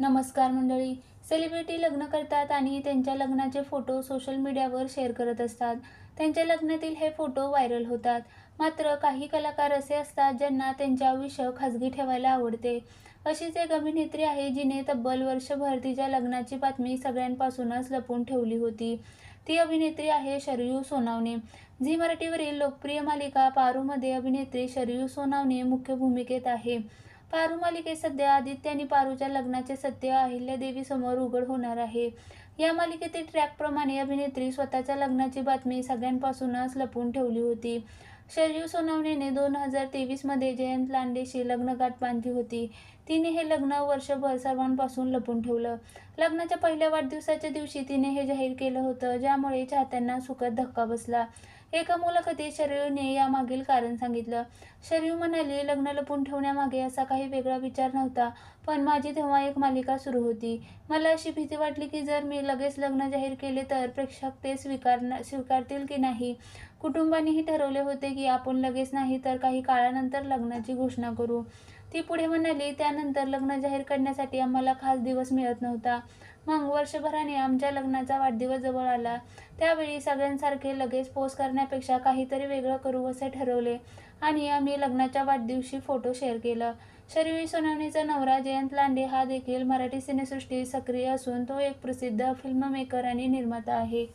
नमस्कार मंडळी. सेलिब्रिटी लग्न करतात आणि त्यांच्या लग्नाचे फोटो सोशल मीडियावर शेअर करत असतात. त्यांच्या लग्नातील हे फोटो व्हायरल होतात. मात्र काही कलाकार असे असतात ज्यांना त्यांचे आयुष्य खाजगी ठेवायला आवडते. अशीच एक अभिनेत्री आहे जिने तब्बल वर्षभर तिच्या लग्नाची बातमी सगळ्यांपासूनच लपून ठेवली होती. ती अभिनेत्री आहे शरयू सोनावणे. झी मराठीवरील लोकप्रिय मालिका पारूमध्ये अभिनेत्री शरयू सोनावणे मुख्य भूमिकेत आहे. पारू मालिकेत सध्या आदित्य आणि पारूच्या लग्नाचे सत्य अहिल्यादेवी समोर उघड होणार आहे. या मालिकेतील ट्रॅकप्रमाणे अभिनेत्री स्वतःच्या लग्नाची बातमी सगळ्यांपासूनच लपवून ठेवली होती. शरयू सोनावणेने दोन हजार तेवीसमध्ये जयंत लांडेशी लग्नगाठ बांधली होती. तिने हे लग्न वर्षभर सर्वांपासून लपून ठेवलं. लग्नाच्या पहिल्या वाढदिवसाच्या दिवशी तिने हे जाहीर केलं होतं ज्यामुळे चाहत्यांना सुखद धक्का बसला. एका मुलाखतीत शरयूने यामागील कारण सांगितलं. शरयू म्हणाली लग्न लपून ठेवण्यामागे असा काही वेगळा विचार नव्हता पण माझी तेव्हा एक मालिका सुरू होती. मला अशी भीती वाटली की जर मी लगेच लग्न जाहीर केले तर प्रेक्षक ते स्वीकारणार स्वीकारतील की नाही? कुटुंबानेही ठरवले होते की आपण लगेच नाही तर काही काळानंतर लग्नाची घोषणा करू. ती पुढे म्हणाली त्यानंतर लग्न जाहीर करण्यासाठी आम्हाला खास दिवस मिळत नव्हता. मग वर्षभराने आमच्या लग्नाचा वाढदिवस जवळ आला. त्यावेळी सगळ्यांसारखे लगेच पोस्ट करण्यापेक्षा काहीतरी वेगळं करू असे ठरवले आणि आम्ही लग्नाच्या वाढदिवशी फोटो शेअर केला. शरीर सोनावणीचा नवरा जयंत लांडे हा देखील मराठी सिनेसृष्टीत सक्रिय असून तो एक प्रसिद्ध फिल्ममेकर आणि निर्माता आहे.